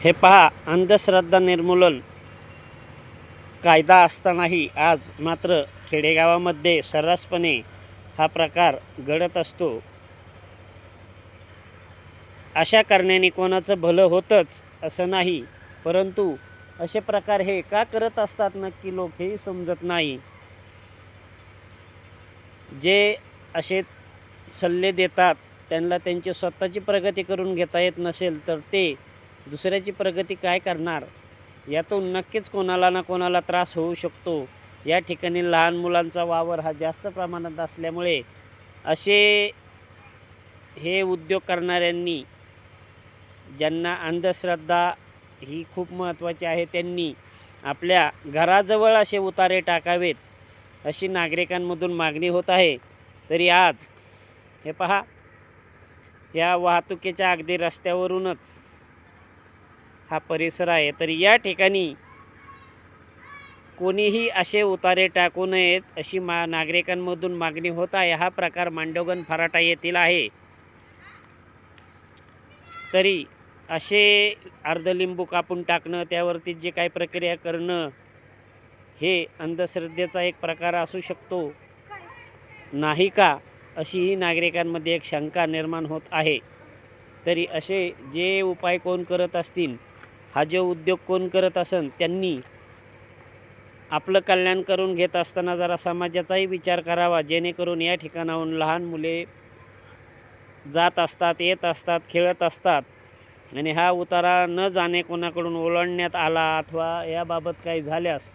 हे पहा अंधश्रद्धा निर्मूलन. कायदा असतानाही आज मात्र खेडेगावामध्ये सर्रासपणे हा प्रकार घडत असतो. अशा कारणाने कोणाचं भलं होतंच असं नाही परंतु असे प्रकार हे का करत असतात नक्की लोक हेही समजत नाही. जे असे सल्ले देतात त्यांना त्यांची स्वतःची प्रगती करून घेता येत नसेल तर ते दुसऱ्याची प्रगती काय करणार? यातून नक्कीच कोणाला ना कोणाला त्रास होऊ शकतो. या ठिकाणी लहान मुलांचा वावर हा जास्त प्रमाणात असल्यामुळे असे हे उद्योग करणाऱ्यांनी ज्यांना अंधश्रद्धा ही खूप महत्त्वाची आहे त्यांनी आपल्या घराजवळ असे उतारे टाकावेत अशी नागरिकांमधून मागणी होत आहे. तरी आज हे पहा या वाहतुकीच्या अगदी रस्त्यावरूनच हा परिसर आहे. तर या ठिकाणी कोणीही असे उतारे टाकू नयेत अशी मा नागरिकांमधून मागणी होत आहे. हा प्रकार मांडवगण फराटा येथील आहे. तरी असे अर्धलिंबू कापून टाकणं त्यावरती जे काही प्रक्रिया करणं हे अंधश्रद्धेचा एक प्रकार असू शकतो. नाही का? अशीही नागरिकांमध्ये एक शंका निर्माण होत आहे. तरी असे जे उपाय कोण करत असतील हा जो उद्योग कोण करत असन त्यांनी आपलं कल्याण करून घेत असताना जरा समाजाचाही विचार करावा जेणेकरून या ठिकाणाहून लहान मुले जात असतात येत असतात खेळत असतात. आणि हा उतारा न जाणे कोणाकडून ओलांडण्यात आला अथवा याबाबत काही झाल्यास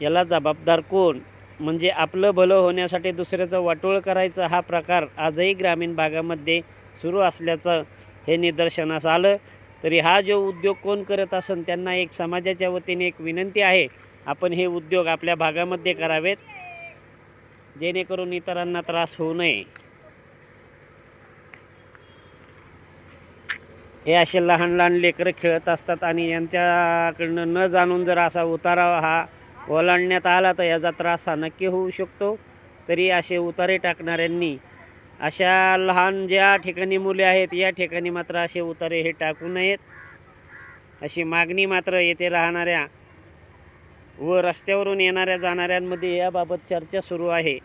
याला जबाबदार कोण? म्हणजे आपलं भलं होण्यासाठी दुसऱ्याचं वाटोळ करायचं हा प्रकार आजही ग्रामीण भागामध्ये सुरू असल्याचं हे निदर्शनास आलं. तरी हा जो उद्योग कोण करत असन त्यांना एक समाजाच्या वतीने एक विनंती आहे आपण हे उद्योग आपल्या भागामध्ये करावेत जेणेकरून इतरांना त्रास होऊ नये. हे असे लहान लहान लेकरं खेळत असतात आणि यांच्याकडनं न जाणून जर असा उतारा हा ओलांडण्यात आला तर याचा त्रास हा नक्की होऊ शकतो. तरी असे उतारे टाकणाऱ्यांनी अशा लहान ज्या ठिकाणी मुले आहेत या ठिकाणी मात्र असे उतारे हे टाकू नयेत. अशी मागणी मात्र येथे राहणाऱ्या व रस्त्यावरून येणाऱ्या जाणाऱ्यांमध्ये याबाबत चर्चा सुरू आहे.